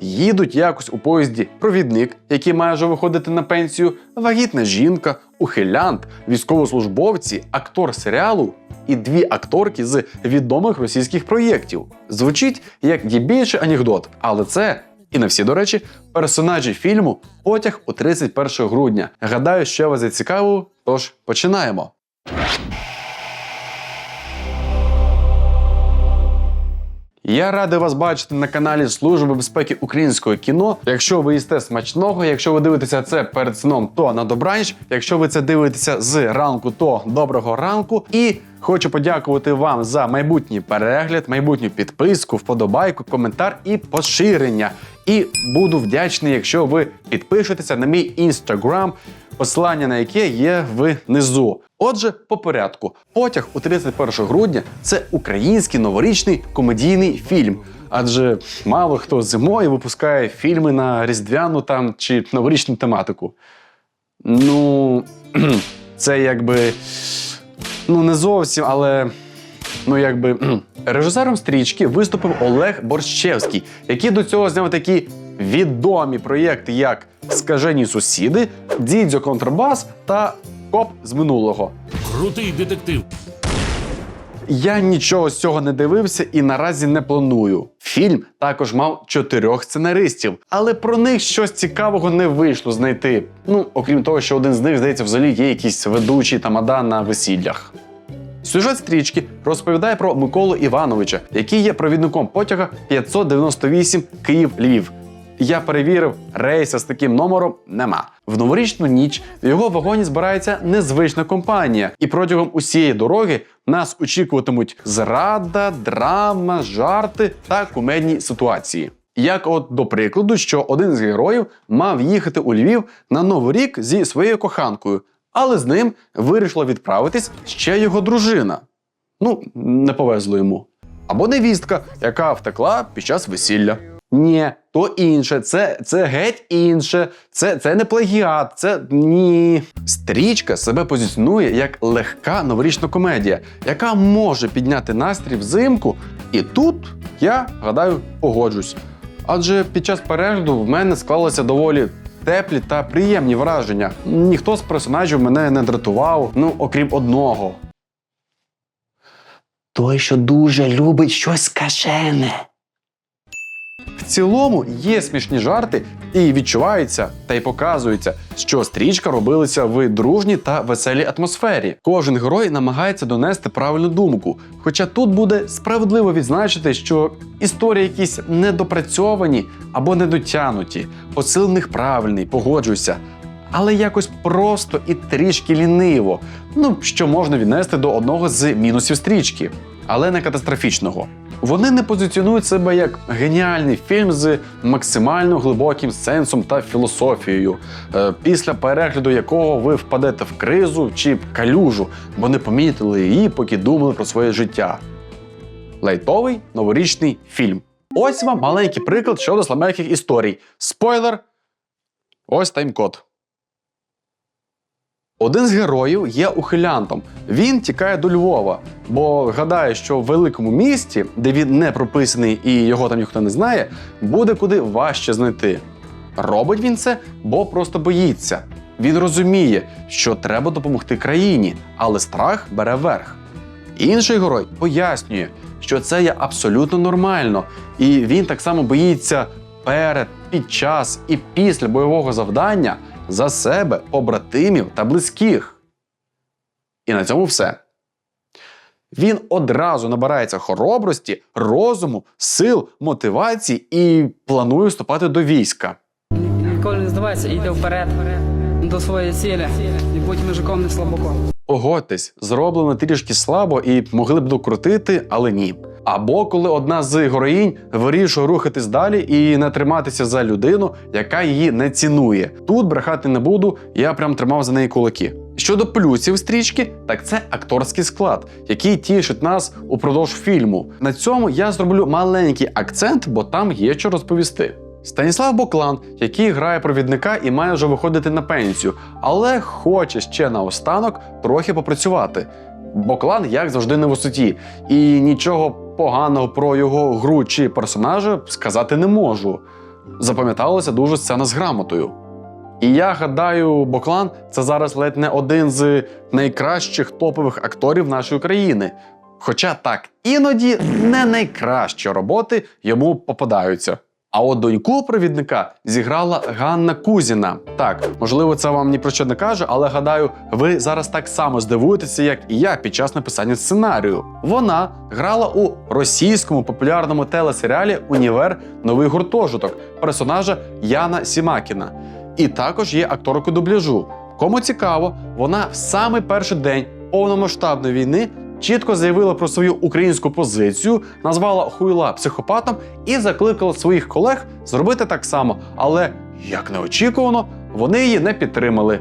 Їдуть якось у поїзді провідник, який має вже виходити на пенсію, вагітна жінка, ухилянт, військовослужбовці, актор серіалу і дві акторки з відомих російських проєктів. Звучить як дібільший анекдот, але це. І на всі, до речі, персонажі фільму Потяг у 31 грудня. Гадаю, що вас зацікавило, тож починаємо. Я радий вас бачити на каналі Служби безпеки українського кіно. Якщо ви їсте смачного, якщо ви дивитеся це перед сном, то на добраніч. Якщо ви це дивитеся з ранку, то доброго ранку. І хочу подякувати вам за майбутній перегляд, майбутню підписку, вподобайку, коментар і поширення. І буду вдячний, якщо ви підпишетеся на мій інстаграм, посилання на яке є внизу. Отже, по порядку, потяг у 31 грудня це український новорічний комедійний фільм. Адже мало хто зимою випускає фільми на різдвяну там чи новорічну тематику. Ну, це якби. Ну, не зовсім, але. Ну, якби режисером стрічки виступив Олег Борщевський, який до цього зняв такі відомі проєкти, як Скажені сусіди, Дідзьо Контрабас та Коп з минулого. Крутий детектив. Я нічого з цього не дивився і наразі не планую. Фільм також мав чотирьох сценаристів, але про них щось цікавого не вийшло знайти. Ну, окрім того, що один з них, здається, взагалі є якийсь ведучий тамада на весіллях. Сюжет стрічки розповідає про Миколу Івановича, який є провідником потяга 598 Київ-Львів. Я перевірив, рейса з таким номером нема. В новорічну ніч в його вагоні збирається незвична компанія, і протягом усієї дороги нас очікуватимуть зрада, драма, жарти та кумедні ситуації. Як, от до прикладу, що один з героїв мав їхати у Львів на Новий рік зі своєю коханкою, але з ним вирішила відправитись ще його дружина. Ну, не повезло йому. Або невістка, яка втекла під час весілля. Ні, то інше, це, це геть інше, це, це не плагіат, це ні. Стрічка себе позиціонує як легка новорічна комедія, яка може підняти настрій взимку. І тут я гадаю погоджусь. Адже під час перегляду в мене склалося доволі теплі та приємні враження. Ніхто з персонажів мене не дратував, ну окрім одного. Той, що дуже любить щось скажене. Цілому є смішні жарти, і відчувається та й показується, що стрічка робилася в дружній та веселій атмосфері. Кожен герой намагається донести правильну думку. Хоча тут буде справедливо відзначити, що історії якісь недопрацьовані або недотянуті, посил них правильний, погоджуюся. Але якось просто і трішки ліниво, ну що можна віднести до одного з мінусів стрічки, але не катастрофічного. Вони не позиціонують себе як геніальний фільм з максимально глибоким сенсом та філософією, е, після перегляду якого ви впадете в кризу чи калюжу, бо не помітили її, поки думали про своє життя. Лайтовий новорічний фільм. Ось вам маленький приклад щодо слабеньких історій. Спойлер. Ось тайм-код. Один з героїв є ухилянтом. Він тікає до Львова, бо гадає, що в великому місті, де він не прописаний і його там ніхто не знає, буде куди важче знайти. Робить він це, бо просто боїться. Він розуміє, що треба допомогти країні, але страх бере верх. Інший герой пояснює, що це є абсолютно нормально, і він так само боїться перед, під час і після бойового завдання за себе, побратимів та близьких. І на цьому все. Він одразу набирається хоробрості, розуму, сил, мотивації і планує вступати до війська. Ніколи не здавайся, йди вперед до своєї цілі і будь мужиком не слабаком. Погодьтесь, зроблено трішки слабо і могли б докрутити, але ні. Або коли одна з героїнь вирішує рухатись далі і не триматися за людину, яка її не цінує. Тут брехати не буду, я прям тримав за неї кулаки. Щодо плюсів стрічки, так це акторський склад, який тішить нас упродовж фільму. На цьому я зроблю маленький акцент, бо там є що розповісти. Станіслав Боклан, який грає провідника і має вже виходити на пенсію, але хоче ще наостанок трохи попрацювати. Боклан, як завжди, на висоті, і нічого поганого про його гру чи персонажа сказати не можу. запам'яталася дуже сцена з грамотою. І я гадаю, Боклан це зараз ледь не один з найкращих топових акторів нашої країни. Хоча так, іноді не найкращі роботи йому попадаються. А от доньку провідника зіграла Ганна Кузіна. Так, можливо, це вам ні про що не каже, але гадаю, ви зараз так само здивуєтеся, як і я під час написання сценарію. Вона грала у російському популярному телесеріалі Універ Новий гуртожиток персонажа Яна Сімакіна. І також є акторкою дубляжу. Кому цікаво, вона в самий перший день повномасштабної війни чітко заявила про свою українську позицію, назвала Хуйла психопатом і закликала своїх колег зробити так само. Але як неочікувано, вони її не підтримали.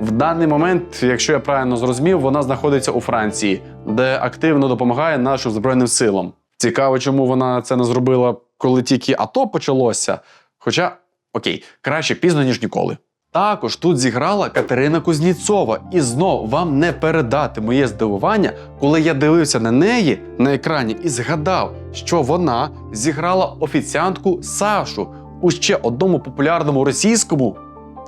В даний момент, якщо я правильно зрозумів, вона знаходиться у Франції, де активно допомагає нашим збройним силам. Цікаво, чому вона це не зробила, коли тільки АТО почалося. Хоча, окей, краще пізно, ніж ніколи. Також тут зіграла Катерина Кузніцова, і знов вам не передати моє здивування, коли я дивився на неї на екрані і згадав, що вона зіграла офіціантку Сашу у ще одному популярному російському,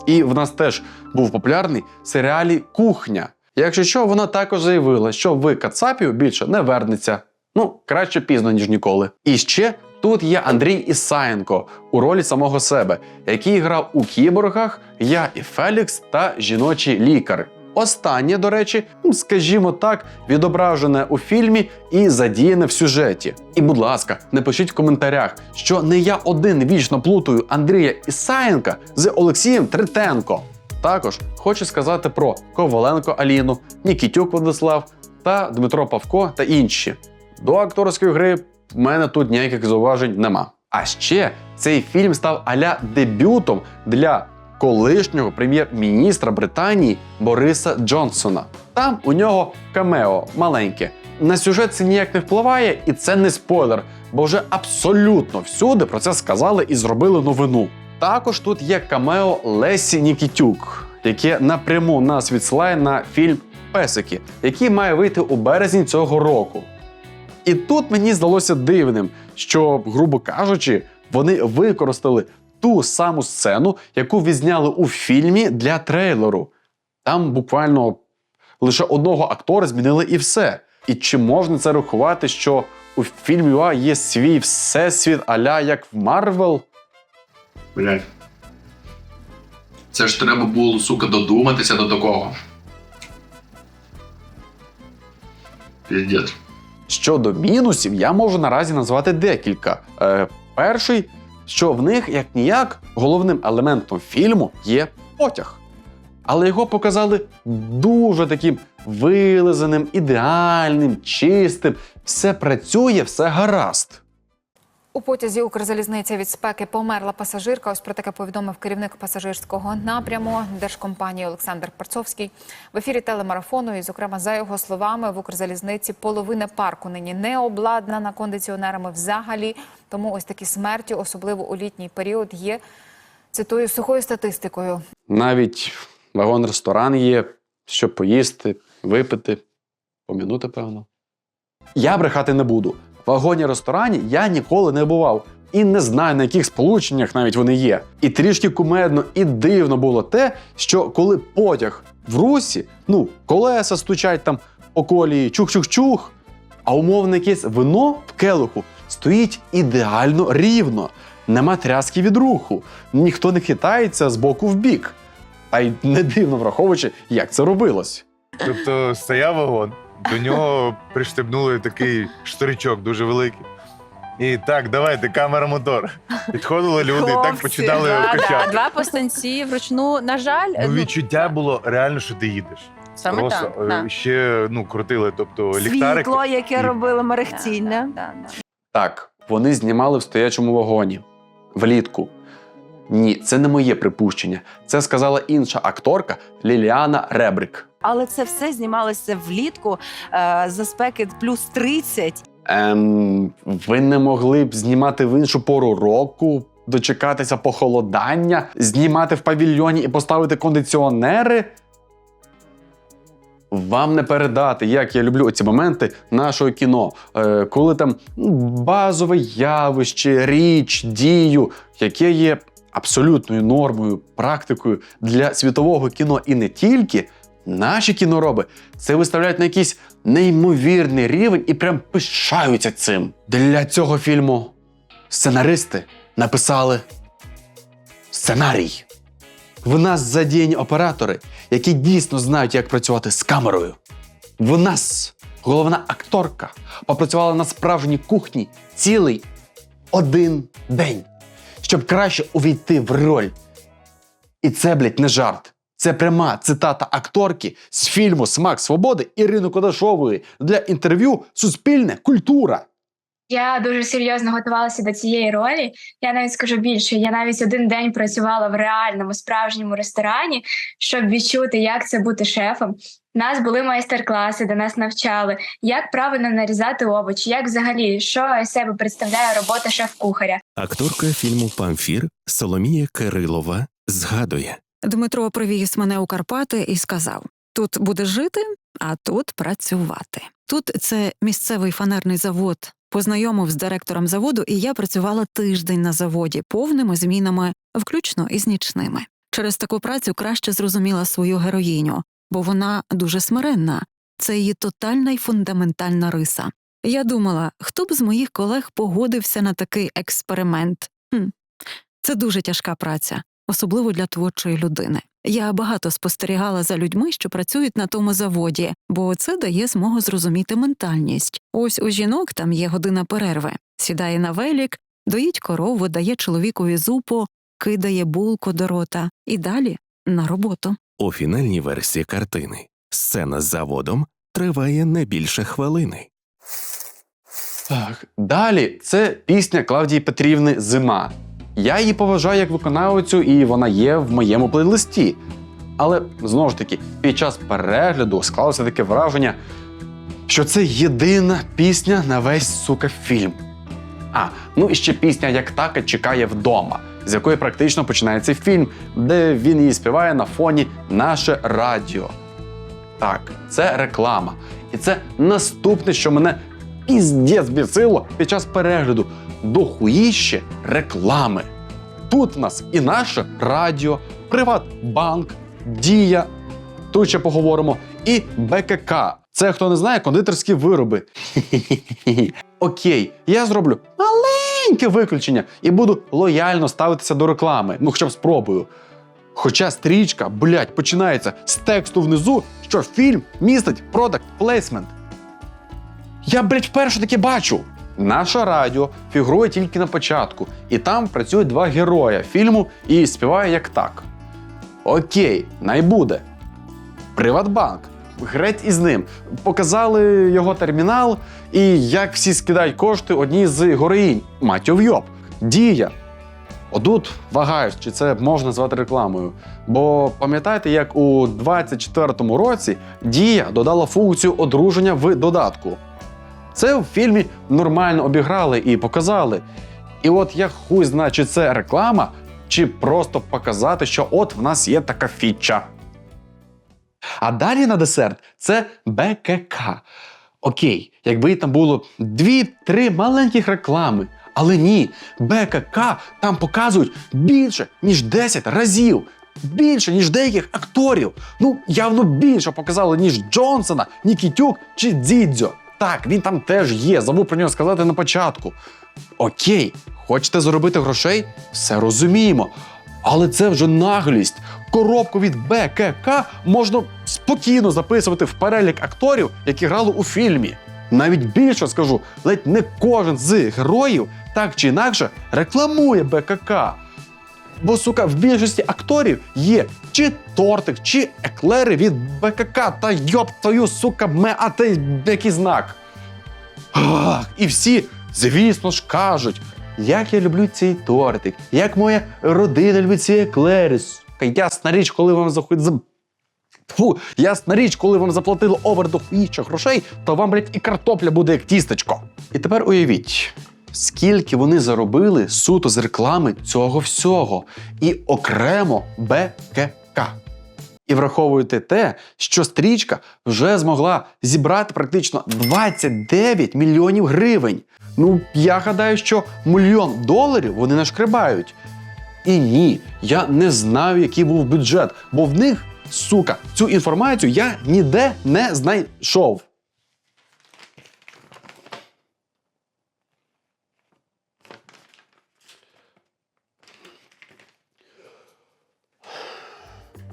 і в нас теж був популярний серіалі Кухня. Якщо що, вона також заявила, що в Кацапію більше не вернеться. Ну, краще пізно, ніж ніколи. І ще тут є Андрій Ісаєнко у ролі самого себе, який грав у кіборгах Я і Фелікс та жіночий лікар. Останнє, до речі, ну, скажімо так, відображене у фільмі і задіяне в сюжеті. І, будь ласка, напишіть в коментарях, що не я один вічно плутаю Андрія Ісаєнка з Олексієм Третенко. Також хочу сказати про Коваленко Аліну, Нікітюк Владислав та Дмитро Павко та інші. До акторської гри в мене тут ніяких зауважень нема. А ще цей фільм став аля дебютом для колишнього прем'єр-міністра Британії Бориса Джонсона. Там у нього камео маленьке. На сюжет це ніяк не впливає, і це не спойлер, бо вже абсолютно всюди про це сказали і зробили новину. Також тут є камео Лесі Нікітюк, яке напряму нас відсилає на фільм Песики, який має вийти у березні цього року. І тут мені здалося дивним, що, грубо кажучи, вони використали ту саму сцену, яку відзняли у фільмі для трейлеру. Там буквально лише одного актора змінили і все. І чи можна це рахувати, що у фільмі ЮА є свій всесвіт аля як в Марвел? Блядь. Це ж треба було, сука, додуматися до такого. Піздець. Щодо мінусів, я можу наразі назвати декілька. Е, перший, що в них як ніяк головним елементом фільму є потяг. Але його показали дуже таким вилизаним, ідеальним, чистим. Все працює, все гаразд. У потязі Укрзалізниця від спеки померла пасажирка. Ось про таке повідомив керівник пасажирського напряму держкомпанії Олександр Парцовський в ефірі телемарафону. І, зокрема, за його словами, в Укрзалізниці половина парку нині не обладнана кондиціонерами взагалі. Тому ось такі смерті, особливо у літній період, є цитую сухою статистикою. Навіть вагон-ресторан є, щоб поїсти, випити, помінути, певно. Я брехати не буду. В вагоні-ресторані я ніколи не бував. І не знаю, на яких сполученнях навіть вони є. І трішки кумедно і дивно було те, що коли потяг в русі, ну, колеса стучать там по колії, чух-чух-чух, а умовне якесь вино в келиху стоїть ідеально рівно, нема тряски від руху, ніхто не хитається з боку в бік. Та й не дивно враховуючи, як це робилось. Тобто стояв вагон, до нього приштебнули такий шторичок дуже великий. І так, давайте, камера мотор. Підходили люди, і так Хлопці, починали да, да. Два постанці вручну. На жаль, Ну, відчуття було реально, що ти їдеш. саме Просто так. е, да. ще ну, крутили, тобто ліхтарики. Світло, яке І- робило Да, да, да, да. Так, вони знімали в стоячому вагоні влітку. Ні, це не моє припущення. Це сказала інша акторка Ліліана Ребрик. Але це все знімалося влітку е, за спеки плюс 30. Ем, ви не могли б знімати в іншу пору року, дочекатися похолодання, знімати в павільйоні і поставити кондиціонери? Вам не передати, як я люблю ці моменти нашого кіно, е, коли там ну, базове явище, річ, дію, яке є абсолютною нормою, практикою для світового кіно і не тільки. Наші кінороби це виставляють на якийсь неймовірний рівень і прям пишаються цим. Для цього фільму сценаристи написали сценарій. В нас задіяні оператори, які дійсно знають, як працювати з камерою. В нас головна акторка попрацювала на справжній кухні цілий один день, щоб краще увійти в роль. І це, блядь, не жарт. Це пряма цитата акторки з фільму Смак свободи Ірини Кодашової для інтерв'ю Суспільне культура. Я дуже серйозно готувалася до цієї ролі. Я навіть скажу більше. Я навіть один день працювала в реальному справжньому ресторані, щоб відчути, як це бути шефом. У нас були майстер-класи, де нас навчали, як правильно нарізати овочі, як взагалі що себе представляє робота шеф-кухаря. Акторка фільму Памфір Соломія Кирилова згадує. Дмитро привіз мене у Карпати і сказав: тут будеш жити, а тут працювати. Тут це місцевий фанерний завод. Познайомив з директором заводу, і я працювала тиждень на заводі повними змінами, включно із нічними. Через таку працю краще зрозуміла свою героїню, бо вона дуже смиренна. Це її тотальна й фундаментальна риса. Я думала, хто б з моїх колег погодився на такий експеримент. Хм. Це дуже тяжка праця, особливо для творчої людини. Я багато спостерігала за людьми, що працюють на тому заводі, бо це дає змогу зрозуміти ментальність. Ось у жінок там є година перерви, сідає на велік, доїть корову, дає чоловікові зупу, кидає булку до рота і далі на роботу. У фінальній версії картини сцена з заводом триває не більше хвилини. Так, далі це пісня Клавдії Петрівни Зима. Я її поважаю як виконавцю, і вона є в моєму плейлисті. Але знову ж таки, під час перегляду склалося таке враження, що це єдина пісня на весь сука фільм. А, ну і ще пісня Як така чекає вдома, з якої практично починається фільм, де він її співає на фоні Наше радіо. Так, це реклама. І це наступне, що мене піздець бісило під час перегляду. Дохуїще реклами. Тут в нас і наше радіо, Приватбанк, Дія. Тут ще поговоримо. І БКК. Це хто не знає, кондитерські вироби. Окей, я зроблю маленьке виключення і буду лояльно ставитися до реклами. Ну, хоча б спробую. Хоча стрічка, блядь, починається з тексту внизу, що фільм містить product placement. Я, блядь, вперше таке бачу. Наше радіо фігурує тільки на початку, і там працюють два героя фільму і співає як так. Окей, найбуде. Приватбанк. Греть із ним. Показали його термінал і як всі скидають кошти одній з героїнь. Матьов йоб. Дія. Отут вагаюсь, чи це можна звати рекламою. Бо пам'ятаєте, як у 24-му році Дія додала функцію одруження в додатку. Це в фільмі нормально обіграли і показали. І от я хуй знаю, чи це реклама, чи просто показати, що от в нас є така фіча. А далі на десерт це БКК. Окей, якби там було дві-три маленьких реклами. Але ні, БКК там показують більше, ніж 10 разів. Більше, ніж деяких акторів. Ну, явно більше показали, ніж Джонсона, Нікітюк чи Дзідзьо. Так, він там теж є, забув про нього сказати на початку. Окей, хочете заробити грошей? Все розуміємо. Але це вже наглість. Коробку від БКК можна спокійно записувати в перелік акторів, які грали у фільмі. Навіть більше скажу, ледь не кожен з героїв так чи інакше рекламує БКК. Бо, сука, в більшості акторів є чи тортик, чи еклери від БКК, та йоп твою, сука, ме, а ти який знак. Ах, і всі, звісно ж, кажуть, як я люблю цей тортик, як моя родина любить ці еклери. Сука, ясна річ, коли вам заход... за- Фу, ясна річ, коли вам заплатили овер до хуїча грошей, то вам, блядь, і картопля буде як тістечко. І тепер уявіть, скільки вони заробили суто з реклами цього всього. І окремо БКК. І враховуйте те, що стрічка вже змогла зібрати практично 29 мільйонів гривень. Ну, я гадаю, що мільйон доларів вони нашкрибають. І ні, я не знаю, який був бюджет, бо в них, сука, цю інформацію я ніде не знайшов.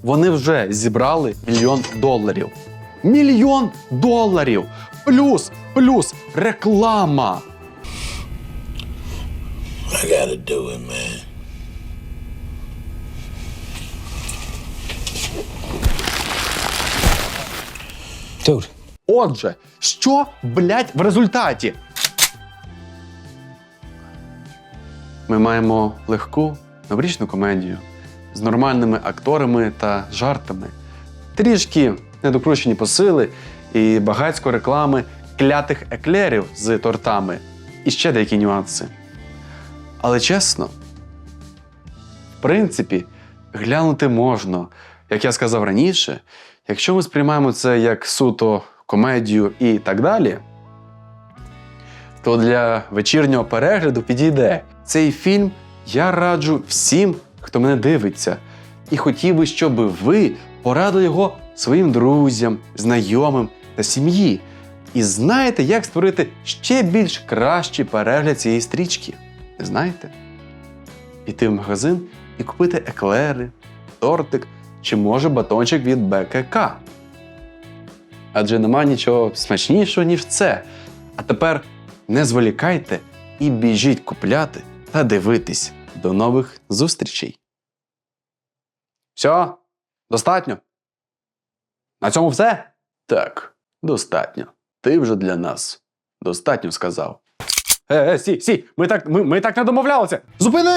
Вони вже зібрали мільйон доларів. Мільйон доларів! Плюс, плюс реклама. I gotta do it, man. Dude. Отже, що, блядь, в результаті? Ми маємо легку новорічну комедію з нормальними акторами та жартами, трішки недокручені посили і багатько реклами клятих еклерів з тортами і ще деякі нюанси. Але чесно, в принципі, глянути можна, як я сказав раніше, якщо ми сприймаємо це як суто комедію і так далі, то для вечірнього перегляду підійде. Цей фільм я раджу всім, хто мене дивиться, і хотів би, щоб ви порадили його своїм друзям, знайомим та сім'ї. І знаєте, як створити ще більш кращий перегляд цієї стрічки? Знаєте? Піти в магазин і купити еклери, тортик чи може батончик від БКК. Адже нема нічого смачнішого, ніж це. А тепер не зволікайте і біжіть купляти та дивитись. До нових зустрічей. Все, достатньо. На цьому все? Так, достатньо. Ти вже для нас достатньо сказав. Е, е, сі, сі, ми так, ми, ми так не домовлялися. Зупини!